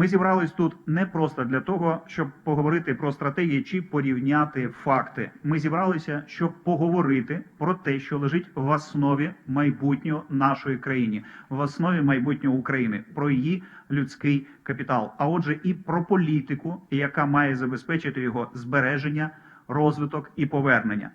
Ми зібрались тут не просто для того, щоб поговорити про стратегії чи порівняти факти. Ми зібралися, щоб поговорити про те, що лежить в основі майбутнього нашої країни, в основі майбутнього України, про її людський капітал. А отже, і про політику, яка має забезпечити його збереження, розвиток і повернення.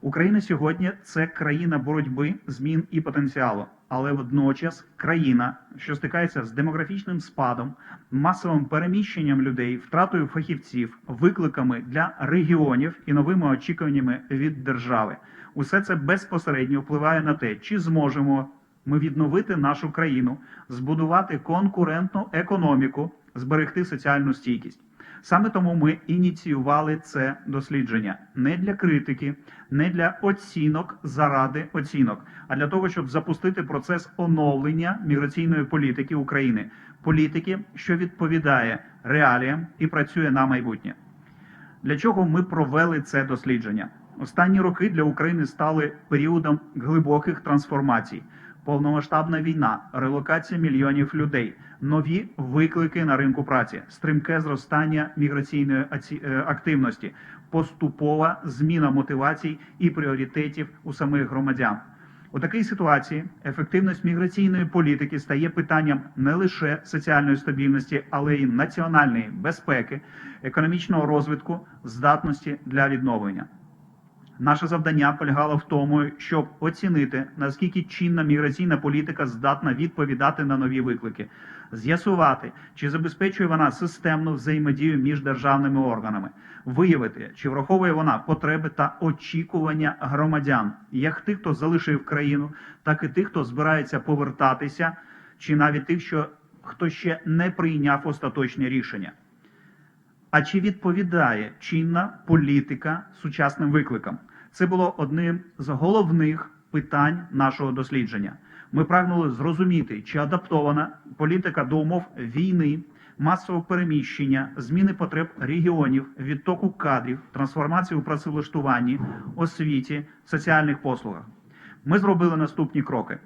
Україна сьогодні це країна боротьби, змін і потенціалу, але водночас країна, що стикається з демографічним спадом, масовим переміщенням людей, втратою фахівців, викликами для регіонів і новими очікуваннями від держави. Усе це безпосередньо впливає на те, чи зможемо ми відновити нашу країну, збудувати конкурентну економіку, зберегти соціальну стійкість. Саме тому ми ініціювали це дослідження не для критики, не для оцінок заради оцінок, а для того, щоб запустити процес оновлення міграційної політики України, політики, що відповідає реаліям і працює на майбутнє. Для чого ми провели це дослідження? Останні роки для України стали періодом глибоких трансформацій. Повномасштабна війна, релокація мільйонів людей, нові виклики на ринку праці, стрімке зростання міграційної е, активності, поступова зміна мотивацій і пріоритетів у самих громадян. У такій ситуації ефективність міграційної політики стає питанням не лише соціальної стабільності, але й національної безпеки, економічного розвитку, здатності для відновлення. Наше завдання полягало в тому, щоб оцінити наскільки чинна міграційна політика здатна відповідати на нові виклики, з'ясувати, чи забезпечує вона системну взаємодію між державними органами, виявити, чи враховує вона потреби та очікування громадян, як тих, хто залишив країну, так і тих, хто збирається повертатися, чи навіть тих, що хто ще не прийняв остаточне рішення. А чи відповідає чинна політика сучасним викликам? Це було одним з головних питань нашого дослідження. Ми прагнули зрозуміти, чи адаптована політика до умов війни, масового переміщення, зміни потреб регіонів, відтоку кадрів, трансформації у працевлаштуванні, освіті, соціальних послугах. Ми зробили наступні кроки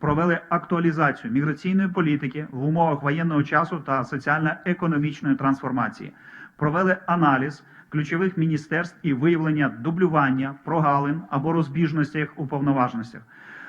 провели актуалізацію міграційної політики в умовах воєнного часу та соціально-економічної трансформації, провели аналіз ключових міністерств і виявлення дублювання, прогалин або розбіжностей у повноважностях.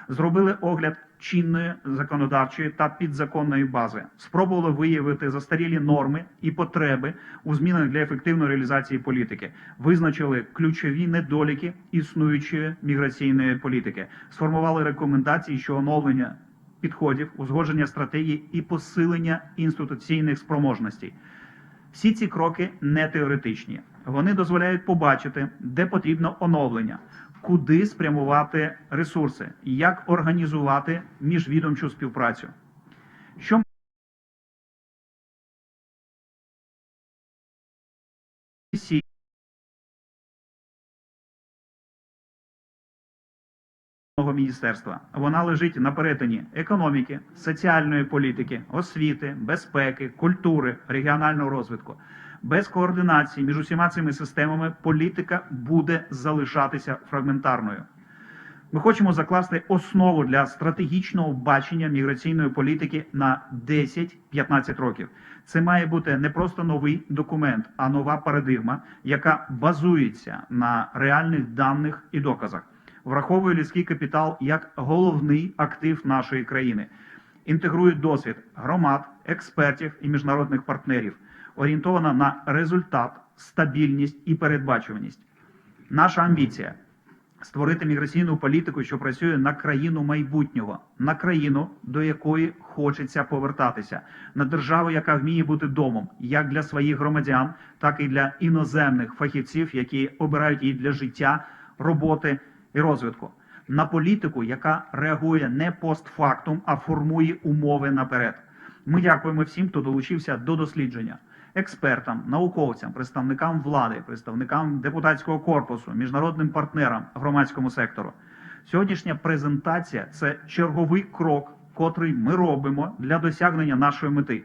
Зробили огляд чинної законодавчої та підзаконної бази, спробували виявити застарілі норми і потреби у змінах для ефективної реалізації політики, визначили ключові недоліки існуючої міграційної політики, сформували рекомендації щодо оновлення підходів, узгодження стратегії і посилення інституційних спроможностей. Всі ці кроки не теоретичні. Вони дозволяють побачити, де потрібно оновлення, куди спрямувати ресурси, як організувати міжвідомчу співпрацю. Що міністерства вона лежить на перетині економіки, соціальної політики, освіти, безпеки, культури, регіонального розвитку. Без координації між усіма цими системами політика буде залишатися фрагментарною. Ми хочемо закласти основу для стратегічного бачення міграційної політики на 10-15 років. Це має бути не просто новий документ, а нова парадигма, яка базується на реальних даних і доказах, враховує людський капітал як головний актив нашої країни, інтегрує досвід громад, експертів і міжнародних партнерів, орієнтована на результат, стабільність і передбачуваність. Наша амбіція створити міграційну політику, що працює на країну майбутнього, на країну, до якої хочеться повертатися, на державу, яка вміє бути домом, як для своїх громадян, так і для іноземних фахівців, які обирають її для життя, роботи і розвитку. На політику, яка реагує не постфактум, а формує умови наперед. Ми дякуємо всім, хто долучився до дослідження експертам, науковцям, представникам влади, представникам депутатського корпусу, міжнародним партнерам громадському сектору. Сьогоднішня презентація це черговий крок, котрий ми робимо для досягнення нашої мети.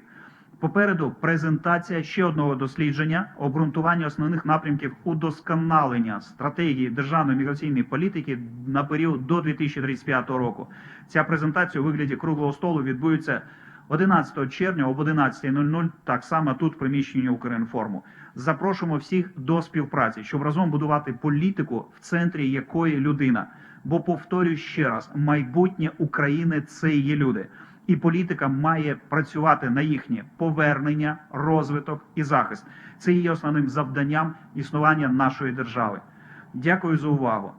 Попереду презентація ще одного дослідження, обґрунтування основних напрямків удосконалення стратегії державної міграційної політики на період до 2035 року. Ця презентація у вигляді круглого столу відбудеться 11 червня об 11.00, так само тут в приміщенні Укрінформу. Запрошуємо всіх до співпраці, щоб разом будувати політику, в центрі якої людина. Бо повторюю ще раз: майбутнє України це є люди, і політика має працювати на їхнє повернення, розвиток і захист. Це є основним завданням існування нашої держави. Дякую за увагу.